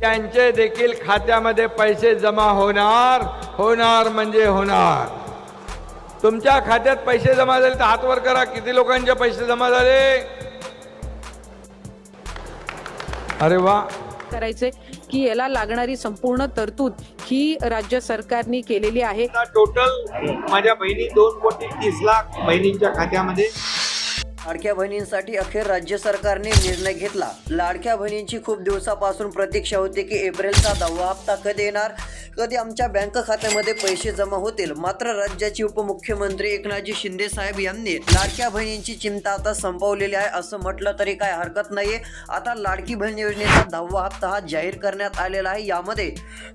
त्यांचे देखील खात्यामध्ये पैसे जमा होणार होणार म्हणजे होणार. तुमच्या खात्यात पैसे जमा झाले तर हात वर करा किती लोकांचे पैसे जमा झाले? अरे वा. करायचे की याला लागणारी संपूर्ण तरतूद ही राज्य सरकारने केलेली आहे. टोटल माझ्या बहिणी दोन कोटी तीस लाख बहिणींच्या खात्यामध्ये लाडक्या बहिणींसाठी अखेर राज्य सरकारने निर्णय घेतला. लाडक्या बहिणींची खूप दिवसापासून प्रतीक्षा होती की एप्रिलचा दहावा हप्ता कधी येणार? कधी आमच्या बँक खात्यामध्ये पैसे जमा होतील? मात्र राज्याचे उपमुख्यमंत्री एकनाथजी शिंदे साहेब यांनी लाडक्या बहिणींची चिंता आता संपवलेली आहे असं म्हटलं तरी काय हरकत नाहीये. आता लाडकी बहीण योजनेचा दहावा हप्ता हा जाहीर करण्यात आलेला आहे. यामध्ये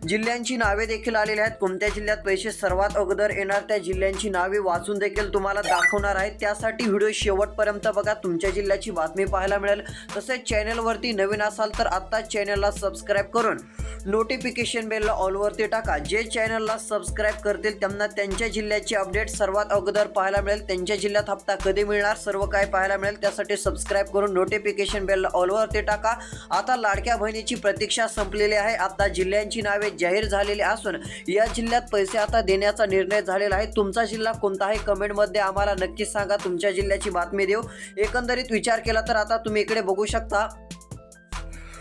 जिल्ह्यांची नावे देखील आलेली आहेत. कोणत्या जिल्ह्यात पैसे सर्वात अगोदर येणार त्या जिल्ह्यांची नावे वाचून देखील तुम्हाला दाखवणार आहेत त्यासाठी व्हिडिओ शेवटपर्यंत बघा तुमच्या जिल्ह्याची बातमी पाहायला मिळेल. तसेच चॅनलवरती नवीन असाल तर आत्ता चॅनलला सबस्क्राईब करून नोटिफिकेशन बेलला ऑलवरती टाका. जे चॅनलला सबस्क्राईब करतील त्यांना त्यांच्या जिल्ह्याची अपडेट सर्वात अगोदर पाहायला मिळेल. त्यांच्या जिल्ह्यात हप्ता कधी मिळणार सर्व काय पाहायला मिळेल त्यासाठी सबस्क्राईब करून नोटिफिकेशन बेलला ऑलवरती टाका. आता लाडक्या बहिणीची प्रतीक्षा संपलेली आहे. आता जिल्ह्यांची नावे जाहीर झालेली असून या जिल्ह्यात पैसे आता देण्याचा निर्णय झालेला आहे. तुमचा जिल्हा कोणता आहे? कमेंटमध्ये आम्हाला नक्की सांगा. तुमच्या जिल्ह्याची बातमी देऊ. एकंदरीत विचार केला तर आता तुम्ही इकडे बघू शकता.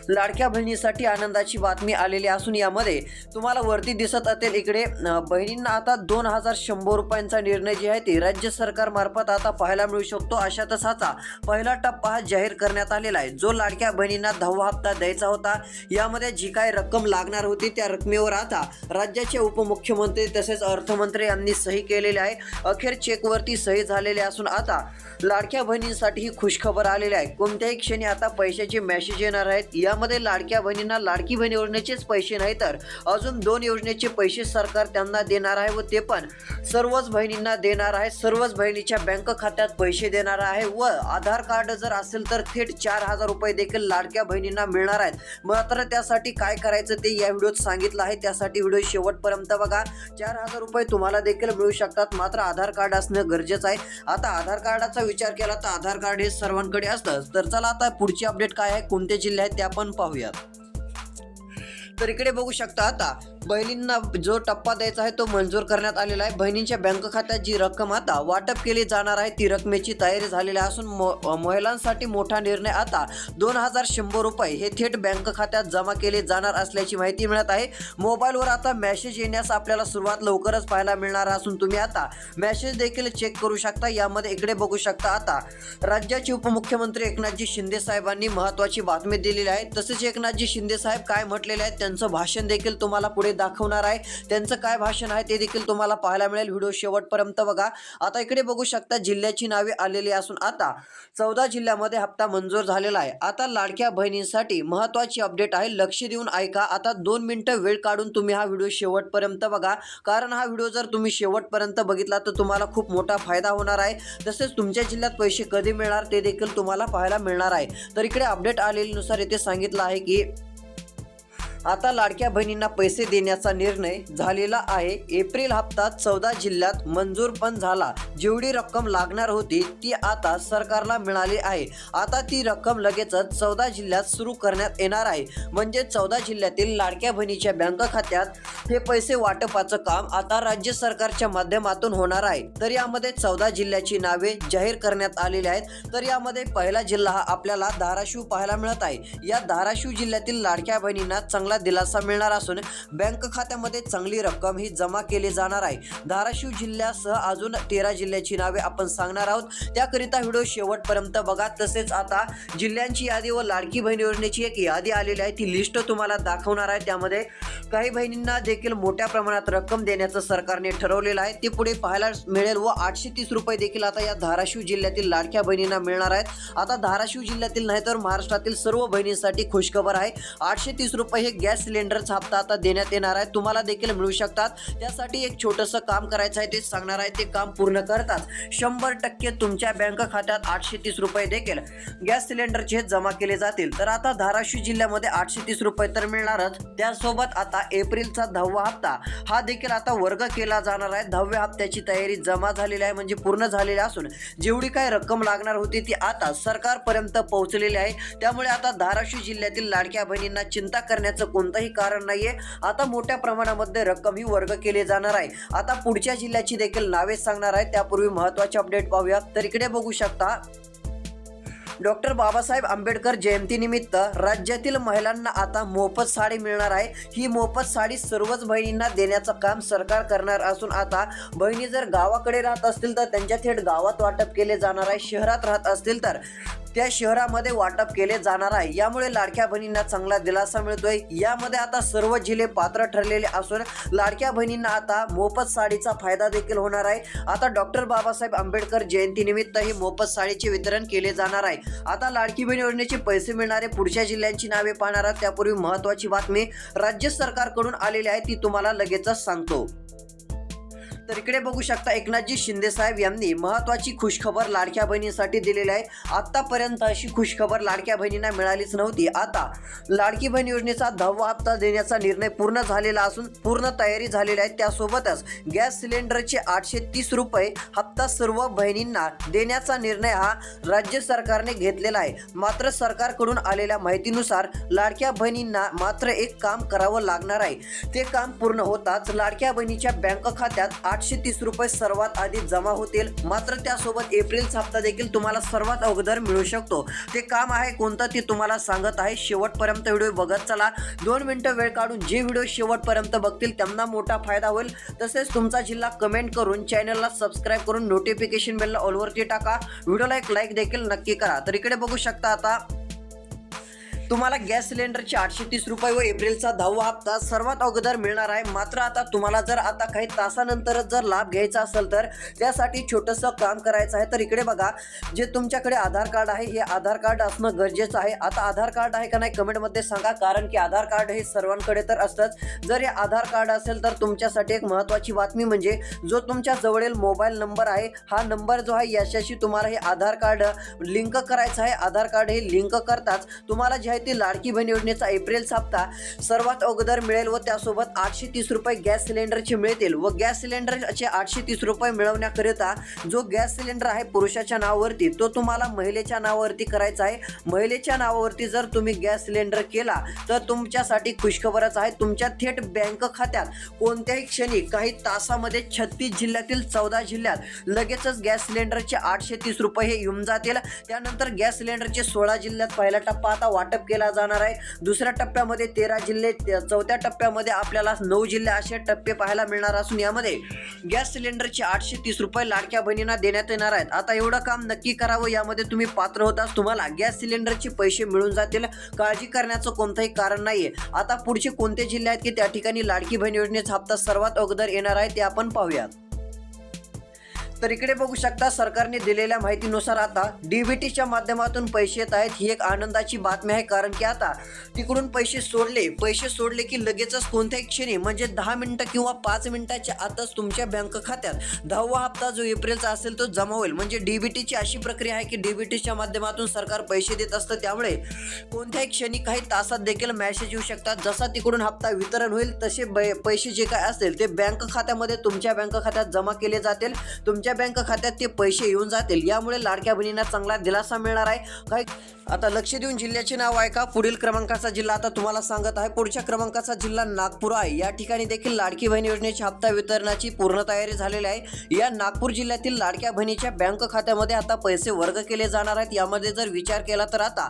लाडक्या बहिणीसाठी आनंदाची बातमी आलेली असून यामध्ये तुम्हाला वरती दिसत असेल इकडे बहिणींना आता दोन हजार शंभर रुपयांचा निर्णय जे आहे ते राज्य सरकारमार्फत आता पाहायला मिळू शकतो. अशा तसाचा पहिला टप्पा हा जाहीर करण्यात आलेला आहे. जो लाडक्या बहिणींना दहावा हप्ता द्यायचा होता यामध्ये जी काय रक्कम लागणार होती त्या रकमेवर आता राज्याचे उपमुख्यमंत्री तसेच अर्थमंत्री यांनी सही केलेली आहे. अखेर चेकवरती सही झालेली असून आता लाडक्या बहिणींसाठी ही खुशखबर आलेली आहे. कोणत्याही क्षणी आता पैशाचे मेसेज येणार आहेत. या ज्यामध्ये लाडक्या बहिणींना लाडकी बहीण योजनेचेच पैसे नाही तर अजून दोन योजनेचे पैसे सरकार त्यांना देणार आहे व ते पण सर्वच बहिणींना देणार आहे. सर्वच बहिणीच्या बँक खात्यात पैसे देणार आहे व आधार कार्ड जर असेल तर थेट चार हजार रुपये देखील लाडक्या बहिणींना मिळणार आहेत. मात्र त्यासाठी काय करायचं ते या व्हिडिओत सांगितलं आहे. त्यासाठी व्हिडिओ शेवटपर्यंत बघा. चार हजार रुपये तुम्हाला देखील मिळू शकतात. मात्र आधार कार्ड असणं गरजेचं आहे. आता आधार कार्डाचा विचार केला तर आधार कार्ड हे सर्वांकडे असतं तर चला आता पुढची अपडेट काय आहे कोणते जिल्हे आहेत ते आपण आपण पाहूयात. तर इकडे बघू शकता आता. बहिणींना जो टप्पा द्यायचा आहे तो मंजूर करण्यात आलेला आहे. बहिणींच्या बँक खात्यात जी रक्कम आता वाटप केली जाणार आहे ती रकमेची तयारी झालेली असून म- महिलांसाठी मोठा निर्णय आता दोन हजार शंभर रुपये हे थेट बँक खात्यात जमा केले जाणार असल्याची माहिती मिळत आहे. मोबाईलवर आता मेसेज येण्यास आपल्याला सुरुवात लवकरच पाहायला मिळणार असून तुम्ही आता मेसेज देखील चेक करू शकता. यामध्ये इकडे बघू शकता आता राज्याचे उपमुख्यमंत्री एकनाथजी शिंदे साहेबांनी महत्वाची बातमी दिलेली आहे. तसेच एकनाथजी शिंदे साहेब काय म्हटलेले आहेत त्यांचं भाषण देखील तुम्हाला पुढे दाखवणार आहे. त्यांचं काय भाषण आहे ते देखील तुम्हाला पाहायला मिळेल. व्हिडिओ शेवटपर्यंत बघा. आता इकडे बघू शकता जिल्ह्याची नावे आलेली असून आता चौदा जिल्ह्यामध्ये हप्ता मंजूर झालेला आहे. आता लाडक्या बहिणींसाठी महत्वाची अपडेट आहे. लक्ष देऊन ऐका. आता दोन मिनटं वेळ काढून तुम्ही हा व्हिडिओ शेवटपर्यंत बघा. कारण हा व्हिडिओ जर तुम्ही शेवटपर्यंत बघितला तर तुम्हाला खूप मोठा फायदा होणार आहे. तसेच तुमच्या जिल्ह्यात पैसे कधी मिळणार ते देखील तुम्हाला पाहायला मिळणार आहे. तर इकडे अपडेट आलेल्यानुसार इथे सांगितलं आहे की आता लाडक्या बहिणींना पैसे देण्याचा निर्णय झालेला आहे. एप्रिल हप्ता चौदा जिल्ह्यात मंजूर पण झाला. जेवढी रक्कम लागणार होती ती आता सरकारला मिळाली आहे. आता ती रक्कम लगेचच चौदा जिल्ह्यात सुरू करण्यात येणार आहे. म्हणजे चौदा जिल्ह्यातील लाडक्या बहिणीच्या बँक खात्यात हे पैसे वाटपाचं काम आता राज्य सरकारच्या माध्यमातून होणार आहे. तर यामध्ये चौदा जिल्ह्याची नावे जाहीर करण्यात आलेली आहेत. तर यामध्ये पहिला जिल्हा हा आपल्याला धाराशिव पाहायला मिळत आहे. या धाराशिव जिल्ह्यातील लाडक्या बहिणींना चांगला दिलासा मिळणार असून बँक खात्यामध्ये चांगली रक्कम ही जमा केली जाणार आहे. धाराशिव जिल्ह्यासह अजून तेरा जिल्ह्याची नावे आपण सांगणार आहोत. त्याकरिता व्हिडिओ शेवटपर्यंत बघा. तसेच आता जिल्ह्यांची यादी व लाडकी बहीण योजनेची एक यादी आलेली आहे. ती लिस्ट तुम्हाला दाखवणार आहे. त्यामध्ये काही बहिणींना देखील मोठ्या प्रमाणात रक्कम देण्याचं सरकारने ठरवलेलं आहे. ते पुढे पाहायला मिळेल व आठशे तीस रुपये देखील आता या धाराशिव जिल्ह्यातील लाडक्या बहिणींना मिळणार आहेत. आता धाराशिव जिल्ह्यातील नाही तर महाराष्ट्रातील सर्व बहिणींसाठी खुशखबर आहे. आठशे तीस रुपये हे गॅस सिलेंडरचा हप्ता आता देण्यात येणार आहे. तुम्हाला देखील मिळू शकतात. त्यासाठी एक छोटंसं काम करायचं आहे ते सांगणार आहे. ते काम पूर्ण करतात. शंभर टक्के तुमच्या बँक खात्यात आठशे तीस रुपये देखील गॅस सिलेंडरचे जमा केले जातील. तर आता धाराशिव जिल्ह्यामध्ये आठशे तीस रुपये तर मिळणारच. त्यासोबत आता एप्रिलचा दहावा हप्ता हा देखील आता वर्ग केला जाणार आहे. दहाव्या हप्त्याची तयारी जमा झालेली आहे म्हणजे पूर्ण झालेली असून जेवढी काय रक्कम लागणार होती ती आता सरकारपर्यंत पोहोचलेली आहे. त्यामुळे आता धाराशिव जिल्ह्यातील लाडक्या बहिणींना चिंता करण्याचं कोणतंही कारण नाहीये. आता मोठ्या प्रमाणामध्ये रक्कम ही वर्ग केली जाणार आहे. आता पुढच्या जिल्ह्याची देखील नावे सांगणार आहे. त्यापूर्वी महत्त्वाचे अपडेट पाहूया तर इकडे बघू शकता डॉक्टर बाबासाहेब आंबेडकर जयंतीनिमित्त राज्यातील महिलांना आता मोफत साडी मिळणार आहे. ही मोफत साडी सर्वच बहिणींना देण्याचं काम सरकार करणार असून आता बहिणी जर गावाकडे राहत असतील तर त्यांच्या थेट गावात वाटप केले जाणार आहे. शहरात राहत असतील तर त्या शहरामध्ये वाटप केले जाणार आहे. यामुळे लाडक्या बहिणींना चांगला दिलासा मिळतोय. यामध्ये आता सर्व जिल्हे पात्र ठरलेले असून लाडक्या बहिणींना आता मोफत साडीचा फायदा देखील होणार आहे. आता डॉक्टर बाबासाहेब आंबेडकर जयंतीनिमित्त ही मोफत साडीचे वितरण केले जाणार आहे. आता लाडकी बहीण योजनेचे पैसे मिळणारे पुढच्या जिल्ह्यांची नावे पाहणार आहात. त्यापूर्वी महत्वाची बातमी राज्य सरकारकडून आलेली आहे ती तुम्हाला लगेचच सांगतो. तर इकडे बघू शकता एकनाथजी शिंदे साहेब यांनी महत्वाची खुशखबर लाडक्या बहिणींसाठी दिलेली आहे. आतापर्यंत अशी खुशखबर लाडक्या बहिणींना मिळालीच नव्हती. आता लाडकी बहीण योजनेचा दहावा हप्ता देण्याचा निर्णय पूर्ण झालेला असून पूर्ण तयारी झालेली आहे. त्यासोबतच गॅस सिलेंडरचे आठशे तीस रुपये हप्ता सर्व बहिणींना देण्याचा निर्णय हा राज्य सरकारने घेतलेला आहे. मात्र सरकारकडून आलेल्या माहितीनुसार लाडक्या बहिणींना मात्र एक काम करावं लागणार आहे. ते काम पूर्ण होताच लाडक्या बहिणीच्या बँक खात्यात आठशे तीस रुपये सर्वात आधी जमा होतील. मात्र त्यासोबत एप्रिलचा हप्ता देखील तुम्हाला सर्वात अगोदर मिळू शकतो. ते काम आहे कोणतं ते तुम्हाला सांगत आहे. शेवटपर्यंत व्हिडिओ बघत चला. दोन मिनटं वेळ काढून जे व्हिडिओ शेवटपर्यंत बघतील त्यांना मोठा फायदा होईल. तसेच तुमचा जिल्हा कमेंट करून चॅनलला सबस्क्राईब करून नोटिफिकेशन बेलला ऑलवरती टाका. व्हिडिओला एक लाईक देखील नक्की करा. तर इकडे बघू शकता आता तुम्हाला गॅस सिलेंडरचे आठशे तीस रुपये व एप्रिलचा दहावा हप्ता सर्वात अगोदर मिळणार आहे. मात्र आता तुम्हाला जर आता काही तासानंतरच जर लाभ घ्यायचा असेल तर त्यासाठी छोटंसं काम करायचं आहे. तर इकडे बघा जे तुमच्याकडे आधार कार्ड आहे हे आधार कार्ड असणं गरजेचं आहे. आता आधार कार्ड आहे का नाही कमेंटमध्ये सांगा कारण की आधार कार्ड हे सर्वांकडे तर असतंच. जर हे आधार कार्ड असेल तर तुमच्यासाठी एक महत्त्वाची बातमी म्हणजे जो तुमच्या जवळील मोबाईल नंबर आहे हा नंबर जो आहे याच्याशी तुम्हाला हे आधार कार्ड लिंक करायचं आहे. आधार कार्ड हे लिंक करताच तुम्हाला जे आहे लाडकी बहीण योजनेचा एप्रिल साप्ता सर्वात अगोदर मिळेल व त्यासोबत आठशे तीस रुपये गॅस सिलेंडरचे मिळतील व गॅस सिलेंडरचे आठशे तीस रुपये मिळवण्याकरिता जो गॅस सिलेंडर आहे पुरुषाच्या नावावरती तो तुम्हाला महिलेच्या नावावरती करायचा आहे. महिलेच्या नावावरती जर तुम्ही गॅस सिलेंडर केला तर तुमच्यासाठी खुशखबरच आहे. तुमच्या थेट बँक खात्यात कोणत्याही क्षणी काही तासामध्ये छत्तीस जिल्ह्यातील चौदा जिल्ह्यात लगेचच गॅस सिलेंडरचे आठशे तीस रुपये हे येऊन जातील. त्यानंतर गॅस सिलेंडरचे सोळा जिल्ह्यात पहिला टप्पा. आता वाटप केला जाणार आहे. दुसऱ्या टप्प्यामध्ये तेरा जिल्हे चौथ्या टप्प्यामध्ये आपल्याला नऊ जिल्हे असे टप्पे पाहायला मिळणार असून यामध्ये गॅस सिलेंडरचे आठशे तीस रुपये लाडक्या बहिणींना देण्यात येणार आहेत. आता एवढं काम नक्की करावं यामध्ये तुम्ही पात्र होताच तुम्हाला गॅस सिलेंडरचे पैसे मिळून जातील. काळजी करण्याचं कोणतंही कारण नाहीये. आता पुढचे कोणते जिल्हे आहेत की त्या ठिकाणी लाडकी बहीण योजनेचा हप्ता सर्वात अगोदर येणार आहे ते आपण पाहूयात. तर इकडे बघू शकता सरकारने दिलेल्या माहितीनुसार आता डीबीटीच्या माध्यमातून पैसे येत आहेत ही एक आनंदाची बातमी आहे कारण की आता तिकडून पैसे सोडले. पैसे सोडले की लगेचच कोणत्याही क्षणी म्हणजे दहा मिनिटं किंवा पाच मिनिटाच्या आतच तुमच्या बँक खात्यात दहावा हप्ता जो एप्रिलचा असेल तो जमा होईल. म्हणजे डीबीटीची अशी प्रक्रिया आहे की डीबीटीच्या माध्यमातून सरकार पैसे देत असतं त्यामुळे कोणत्याही क्षणी काही तासात देखील मॅसेज येऊ शकतात. जसा तिकडून हप्ता वितरण होईल तसे बै- पैसे जे काय असेल ते बँक खात्यामध्ये तुमच्या बँक खात्यात जमा केले जातील. तुमच्या बँक खात्यात ते पैसे येऊन जातील. यामुळे लाडक्या बहिणींना चांगला दिलासा मिळणार आहे. काही आता लक्ष देऊन जिल्ह्याचे नाव आहे का पुढील क्रमांकाचा जिल्हा आता तुम्हाला सांगत आहे. पुढच्या क्रमांकाचा जिल्हा नागपूर आहे. या ठिकाणी देखील लाडकी बहीण योजनेच्या हप्ता वितरणाची पूर्ण तयारी झालेली आहे. या नागपूर जिल्ह्यातील लाडक्या बहिणीच्या बँक खात्यामध्ये आता पैसे वर्ग केले जाणार आहेत. यामध्ये जर विचार केला तर आता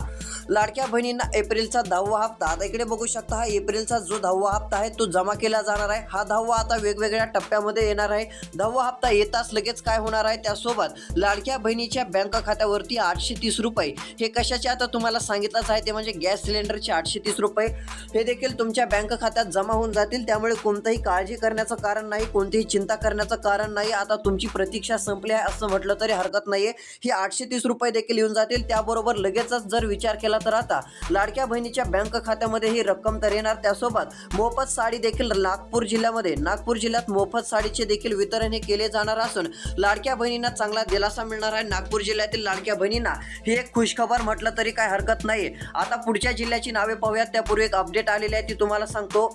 लाडक्या बहिणींना एप्रिलचा दहावा हप्ता. आता इकडे बघू शकता हा एप्रिलचा जो दहावा हप्ता आहे तो जमा केला जाणार आहे. हा दहावा आता वेगवेगळ्या टप्प्यामध्ये येणार आहे. दहावा हप्ता येताच लगेच काय होणार आहे त्यासोबत लाडक्या बहिणीच्या बँक खात्यावरती आठशे तीस रुपये. हे कशाचे आता तुम्हाला सांगितलंच आहे ते म्हणजे गॅस सिलेंडरचे आठशे तीस रुपये. हे देखील तुमच्या बँक खात्यात जमा होऊन जातील त्यामुळे कोणतंही काळजी करण्याचं कारण नाही कोणतीही चिंता करण्याचं कारण नाही. आता तुमची प्रतीक्षा संपली आहे असं म्हटलं तरी हरकत नाहीये. ही आठशे तीस रुपये देखील येऊन जातील त्याबरोबर लगेचच जर विचार केला तर आता लाडक्या बहिणीच्या बँक खात्यामध्ये ही रक्कम तर येणार. त्यासोबत मोफत साडी देखील नागपूर जिल्ह्यामध्ये नागपूर जिल्ह्यात मोफत साडीचे देखील वितरण हे केले जाणार असून लाडक्या बहिणींना चांगला दिलासा मिळणार आहे. नागपूर जिल्ह्यातील लाडक्या बहिणींना ही एक खुशखबर म्हटलं तरी काय हरकत नाही. आता पुढच्या जिल्ह्याची नावे पाहूयात. त्यापूर्वी एक अपडेट आलेली आहे ती तुम्हाला सांगतो.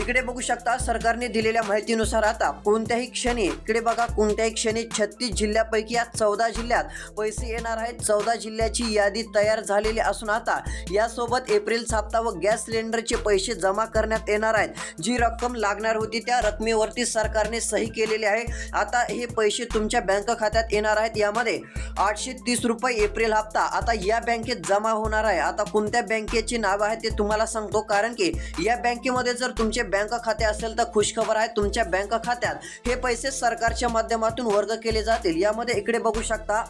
इकडे बघू शकता सरकारने दिलेल्या माहितीनुसार आता कोणत्याही क्षणी इकडे बघा कोणत्याही क्षणी छत्तीस जिल्ह्यापैकी या चौदा जिल्ह्यात पैसे येणार आहेत. चौदा जिल्ह्याची यादी तयार झालेली असून आता यासोबत एप्रिल साप्ताह व गॅस सिलेंडरचे पैसे जमा करण्यात येणार आहेत. जी रक्कम लागणार होती त्या रकमेवरती सरकारने सही केलेली आहे. आता हे पैसे तुमच्या बँक खात्यात येणार आहेत. यामध्ये आठशे तीस रुपये एप्रिल हप्ता आता या बँकेत जमा होणार आहे. आता कोणत्या बँकेची नाव आहे ते तुम्हाला सांगतो. कारण की या बँकेमध्ये जर तुमचे बँक खाते असेल तर खुशखबर आहे तुमच्या बँक खात्यात. हे पैसे सरकारच्या माध्यमातून वर्ग केले जातील. यामध्ये इकडे बघू शकता.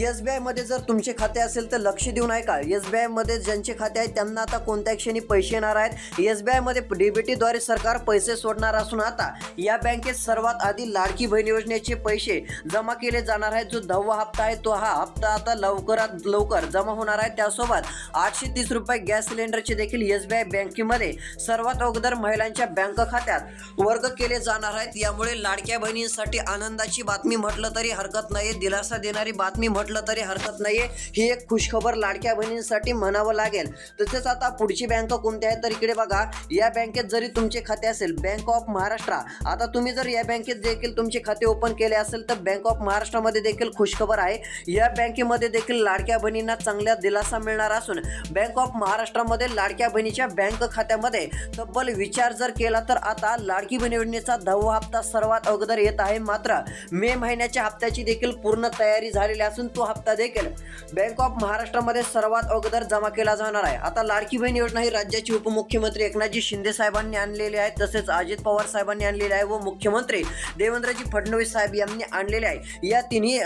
एस बी आयमध्ये जर तुमचे खाते असेल तर लक्ष देऊन ऐका. एस बी आयमध्ये ज्यांचे खाते आहेत त्यांना आता कोणत्या क्षणी पैसे येणार आहेत. एस बी आयमध्ये डीबीटीद्वारे सरकार पैसे सोडणार असून आता या बँकेत सर्वात आधी लाडकी बहीण योजनेचे पैसे जमा केले जाणार आहेत. जो दहावा हप्ता आहे तो हा हप्ता आता लवकरात लवकर जमा होणार आहे. त्यासोबत आठशे तीस रुपये गॅस सिलेंडरचे देखील एस बी आय बँकेमध्ये सर्वात अगोदर महिलांच्या बँक खात्यात वर्ग केले जाणार आहेत. यामुळे लाडक्या बहिणींसाठी आनंदाची बातमी म्हटलं तरी हरकत नाही दिलासा देणारी बातमी म्हटलं म्हटलं तरी हरकत नाहीये. ही एक खुशखबर लाडक्या बहिणींसाठी म्हणावं लागेल. तसेच आता पुढची बँक कोणती आहे? तर इकडे बघा या बँकेत जरी तुमचे खाते असेल बँक ऑफ महाराष्ट्र आता तुम्ही जर या बँकेत देखील तुमचे खाते ओपन केले असेल तर बँक ऑफ महाराष्ट्रामध्ये देखील खुशखबर आहे. या बँकेमध्ये देखील लाडक्या बहिणींना चांगल्या दिलासा मिळणार असून बँक ऑफ महाराष्ट्रामध्ये लाडक्या बहिणीच्या बँक खात्यामध्ये तब्बल विचार जर केला तर आता लाडकी बहिणीचा दहावा हप्ता सर्वात अगोदर येत आहे. मात्र मे महिन्याच्या हप्त्याची देखील पूर्ण तयारी झालेली असून तो हप्ता देखील बँक ऑफ महाराष्ट्रामध्ये सर्वात अगोदर जमा केला जाणार आहे. आता लाडकी बहीण योजना ही राज्याची उपमुख्यमंत्री एकनाथजी शिंदे साहेबांनी आणलेली आहे तसेच अजित पवार साहेबांनी आणलेली आहे व मुख्यमंत्री देवेंद्रजी फडणवीस साहेब यांनी आणलेले आहे. या तिन्ही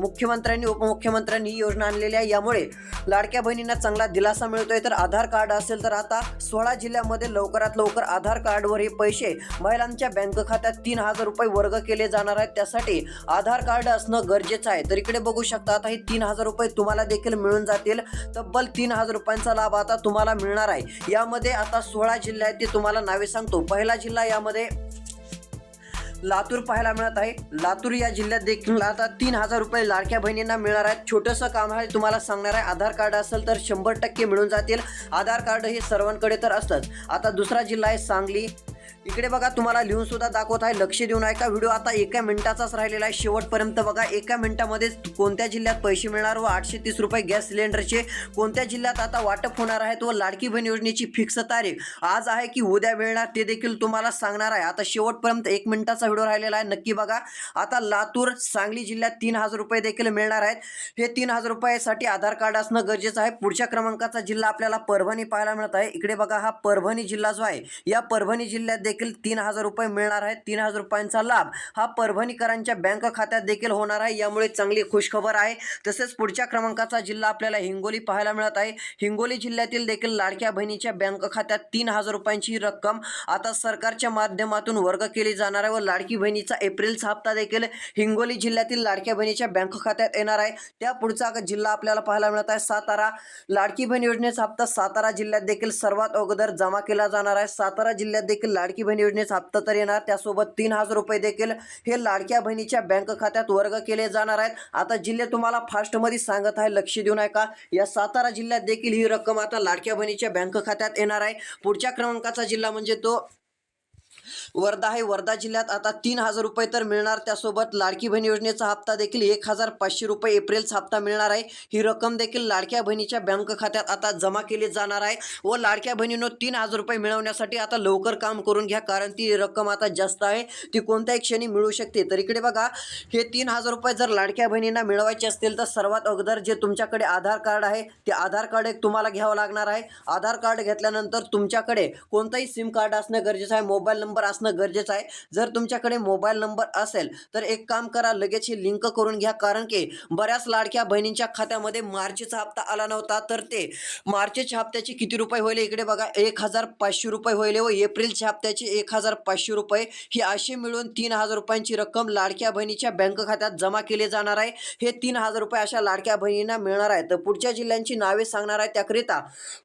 मुख्यमंत्र्यांनी उपमुख्यमंत्र्यांनी ही योजना आणलेली आहे. यामुळे लाडक्या बहिणींना चांगला दिलासा मिळतोय. तर आधार कार्ड असेल तर आता सोळा जिल्ह्यामध्ये लवकरात लवकर आधार कार्डवर हे पैसे महिलांच्या बँक खात्यात तीन हजार रुपये वर्ग केले जाणार आहेत. त्यासाठी आधार कार्ड असणं गरजेचं आहे. तर इकडे बघू शकता आता हे तीन हजार रुपये तुम्हाला देखील मिळून जातील. तब्बल तीन हजार रुपयांचा लाभ आता तुम्हाला मिळणार आहे. यामध्ये आता सोळा जिल्हे आहेत ते तुम्हाला नावे सांगतो. पहिला जिल्हा यामध्ये लातूर पाहायला मिळत आहे. लातूर या जिल्ह्यात देखील आता तीन हजार रुपये लाडक्या बहिणींना मिळणार आहेत. छोटंसं काम आहे तुम्हाला सांगणार आहे. आधार कार्ड असेल तर शंभर टक्के मिळून जातील. आधार कार्ड हे सर्वांकडे तर असतंच. आता दुसरा जिल्हा आहे सांगली. इकडे बघा तुम्हाला लिहून सुद्धा दाखवत आहे लक्ष देऊन ऐका व्हिडिओ आता एका मिनिटाचाच राहिलेला आहे. शेवटपर्यंत बघा एका मिनिटामध्येच कोणत्या जिल्ह्यात पैसे मिळणार व आठशे तीस रुपये गॅस सिलेंडरचे कोणत्या जिल्ह्यात आता वाटप होणार आहेत व लाडकी बहीण योजनेची फिक्स तारीख आज आहे की उद्या मिळणार ते देखील तुम्हाला सांगणार आहे. आता शेवटपर्यंत एक मिनिटाचा व्हिडिओ राहिलेला आहे नक्की बघा. आता लातूर सांगली जिल्ह्यात तीन हजार रुपये देखील मिळणार आहेत. हे तीन हजार रुपयासाठी आधार कार्ड असणं गरजेचं आहे. पुढच्या क्रमांकाचा जिल्हा आपल्याला परभणी पाहायला मिळत आहे. इकडे बघा हा परभणी जिल्हा जो आहे या परभणी जिल्ह्यात देखील तीन हजार रुपये मिळणार आहेत तीन हजार रुपयांचा लाभ हा परभणीकरांच्या बँक खात्यात देखील होणार आहे. यामुळे चांगली खुशखबर आहे. तसेच पुढच्या क्रमांकाचा जिल्हा आपल्याला हिंगोली पाहायला मिळत आहे. हिंगोली जिल्ह्यातील देखील लाडक्या बहिणीच्या बँक खात्यात तीन हजार रुपयांची रक्कम आता सरकारच्या माध्यमातून वर्ग केली जाणार आहे व लाडकी बहिणीचा एप्रिलचा हप्ता देखील हिंगोली जिल्ह्यातील लाडक्या बहिणीच्या बँक खात्यात येणार आहे. त्या पुढचा जिल्हा आपल्याला पाहायला मिळत आहे. सातारा लाडकी बहीण योजनेचा हप्ता सातारा जिल्ह्यात देखील सर्वात अगोदर जमा केला जाणार आहे. सातारा जिल्ह्यात देखील लाडकी बहीण योजनेचा हप्ता तर येणार. त्यासोबत तीन हजार रुपये देखील हे लाडक्या बहिणीच्या बँक खात्यात वर्ग केले जाणार आहेत. आता जिल्हे तुम्हाला फास्टमध्ये सांगत आहे. लक्ष देऊ नका. या सातारा जिल्ह्यात देखील ही रक्कम आता लाडक्या बहिणीच्या बँक खात्यात येणार आहे. पुढच्या क्रमांकाचा जिल्हा म्हणजे तो वर्धा आहे वर्धा जिल्ह्यात आता तीन हजार रुपये तर मिळणार. त्यासोबत लाडकी बहीण योजनेचा हप्ता देखील एक हजार पाचशे रुपये एप्रिलचा हप्ता मिळणार आहे. ही रक्कम देखील लाडक्या बहिणीच्या बँक खात्यात आता जमा केली जाणार आहे व लाडक्या बहिणीनं तीन हजार रुपये मिळवण्यासाठी आता लवकर काम करून घ्या कारण ती रक्कम आता जास्त आहे. ती कोणत्याही क्षणी मिळू शकते. तर इकडे बघा हे तीन हजार रुपये जर लाडक्या बहिणींना मिळवायचे असतील तर सर्वात अगोदर जे तुमच्याकडे आधार कार्ड आहे ते आधार कार्ड एक तुम्हाला घ्यावं लागणार आहे. आधार कार्ड घेतल्यानंतर तुमच्याकडे कोणताही सिम कार्ड असणं गरजेचं आहे. मोबाईल नंबर असणं गरजेचं आहे. जर तुमच्याकडे मोबाईल नंबर असेल तर एक काम करा लगेच ही लिंक करून घ्या. कारण की बऱ्याच लाडक्या बहिणींच्या खात्यामध्ये मार्चचा हप्ता आला नव्हता तर ते मार्चच्या हप्त्याचे किती रुपये होईल इकडे बघा एक हजार पाचशे रुपये होईल व एप्रिलच्या हप्त्याचे एक हजार पाचशे रुपये. ही अशी मिळून तीन हजार रुपयांची रक्कम लाडक्या बहिणीच्या बँक खात्यात जमा केली जाणार आहे. हे तीन हजार रुपये अशा लाडक्या बहिणींना मिळणार आहे तर पुढच्या जिल्ह्यांची नावे सांगणार आहे त्याकरिता.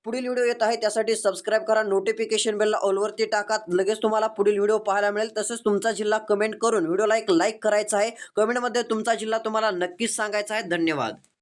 पुढील व्हिडिओ येत आहे त्यासाठी सबस्क्राईब करा. नोटिफिकेशन बेलला ऑलवरती टाका. लगेच तुम्हाला पुढील व्हिडिओ पाहायला मिळेल तसेच तुमचा जिल्हा कमेंट करून व्हिडिओला एक लाईक करायचा आहे. कमेंटमध्ये तुमचा जिल्हा तुम्हाला नक्कीच सांगायचा आहे. धन्यवाद.